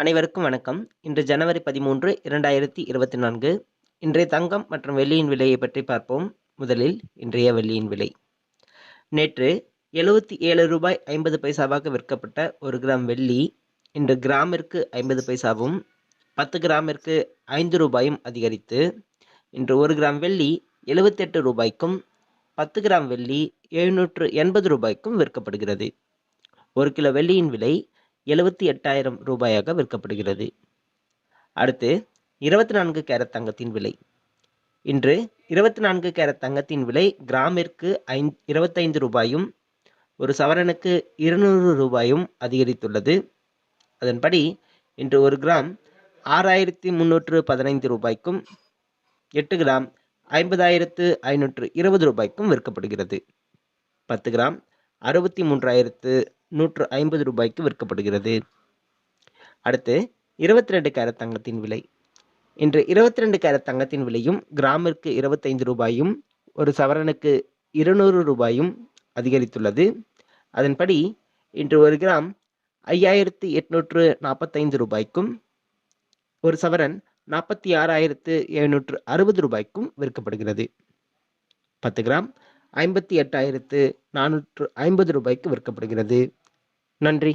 அனைவருக்கும் வணக்கம். இன்று ஜனவரி பதிமூன்று இரண்டாயிரத்தி இருபத்தி நான்கு. இன்றைய தங்கம் மற்றும் வெள்ளியின் விலையை பற்றி பார்ப்போம். முதலில் இன்றைய வெள்ளியின் விலை. நேற்று எழுபத்தி ஏழு ரூபாய் ஐம்பது பைசாவாக விற்கப்பட்ட ஒரு கிராம் வெள்ளி இன்று கிராமிற்கு ஐம்பது பைசாவும் பத்து கிராமிற்கு ஐந்து ரூபாயும் அதிகரித்து இன்று ஒரு கிராம் வெள்ளி எழுபத்தெட்டு ரூபாய்க்கும் பத்து கிராம் வெள்ளி எழுநூற்று எண்பது ரூபாய்க்கும் விற்கப்படுகிறது. ஒரு கிலோ வெள்ளியின் விலை எழுபத்தி எட்டாயிரம் ரூபாயாக விற்கப்படுகிறது. அடுத்து இருபத்தி நான்கு கேரட் தங்கத்தின் விலை. இன்று இருபத்தி நான்கு கேரட் தங்கத்தின் விலை கிராமிற்கு ஐந் இருபத்தைந்து ரூபாயும் ஒரு சவரனுக்கு இருநூறு ரூபாயும் அதிகரித்துள்ளது. அதன்படி இன்று ஒரு கிராம் ஆறாயிரத்தி முந்நூற்று பதினைந்து ரூபாய்க்கும் எட்டு கிராம் ஐம்பதாயிரத்து ஐநூற்று இருபது ரூபாய்க்கும் விற்கப்படுகிறது. பத்து கிராம் அறுபத்தி மூன்றாயிரத்து நூற்று ஐம்பது ரூபாய்க்கு விற்கப்படுகிறது. அடுத்து இருபத்தி ரெண்டு கேரட் தங்கத்தின் விலை. இன்று இருபத்தி ரெண்டு கேரட் தங்கத்தின் விலையும் கிராமிற்கு இருபத்தைந்து ரூபாயும் ஒரு சவரனுக்கு இருநூறு ரூபாயும் அதிகரித்துள்ளது. அதன்படி இன்று ஒரு கிராம் ஐயாயிரத்து எட்நூற்று நாற்பத்தைந்து ரூபாய்க்கும் ஒரு சவரன் நாற்பத்தி ஆறாயிரத்து எழுநூற்று அறுபது ரூபாய்க்கும் விற்கப்படுகிறது. பத்து கிராம் ஐம்பத்தி எட்டாயிரத்து நானூற்று ஐம்பது ரூபாய்க்கு விற்கப்படுகிறது. நன்றி.